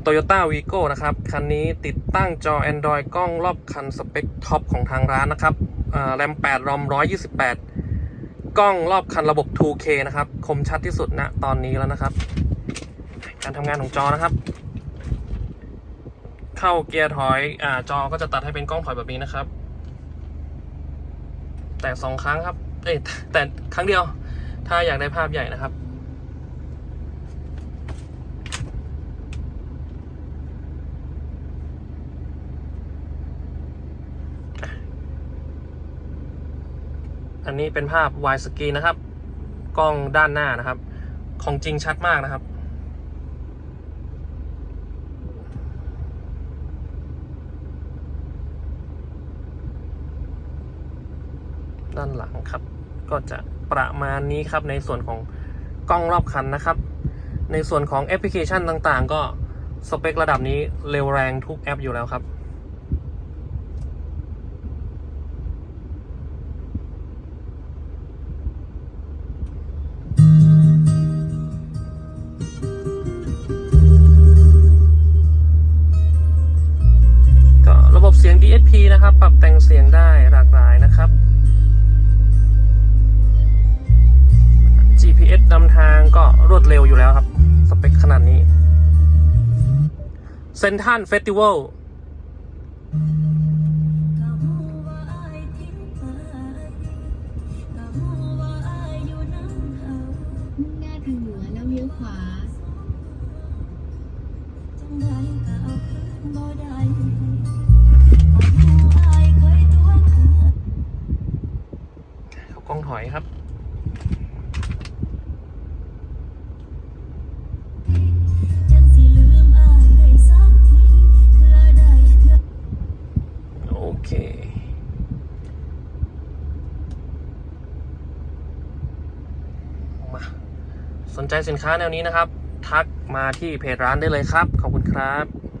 โตโยต้าวีโก้นะครับ คันนี้ติดตั้งจอ Android กล้องรอบคันสเปคท็อปของทางร้านนะครับแรม8รอม 128 กล้องรอบคันระบบ 2K นะครับ คมชัดที่สุดณตอนนี้แล้วนะครับ การทำงานของจอนะครับ เข้าเกียร์ถอยอจอก็จะตัดให้เป็นกล้องถอยแบบนี้นะครับ แต่สองครั้งครับ เอ้แต่ครั้งเดียว ถ้าอยากได้ภาพใหญ่นะครับ อันนี้เป็นภาพวายสกรีนนะครับ กล้องด้านหน้านะครับ ของจริงชัดมากนะครับ ด้านหลังครับ ก็จะประมาณนี้ครับในส่วนของกล้องรอบคันนะครับ ในส่วนของแอปพลิเคชันต่างๆ ก็สเปคระดับนี้เร็วแรงทุกแอปอยู่แล้วครับ คีนะครับ ปรับแต่งเสียงได้หลากหลายนะครับ GPS นำทางก็รวดเร็วอยู่แล้วครับ สเปคขนาดนี้เซนทันเฟสติวัล เขากล้องถอยครับ โอเค มา สนใจสินค้าแนวนี้นะครับ ทักมาที่เพจร้านได้เลยครับ ขอบคุณครับ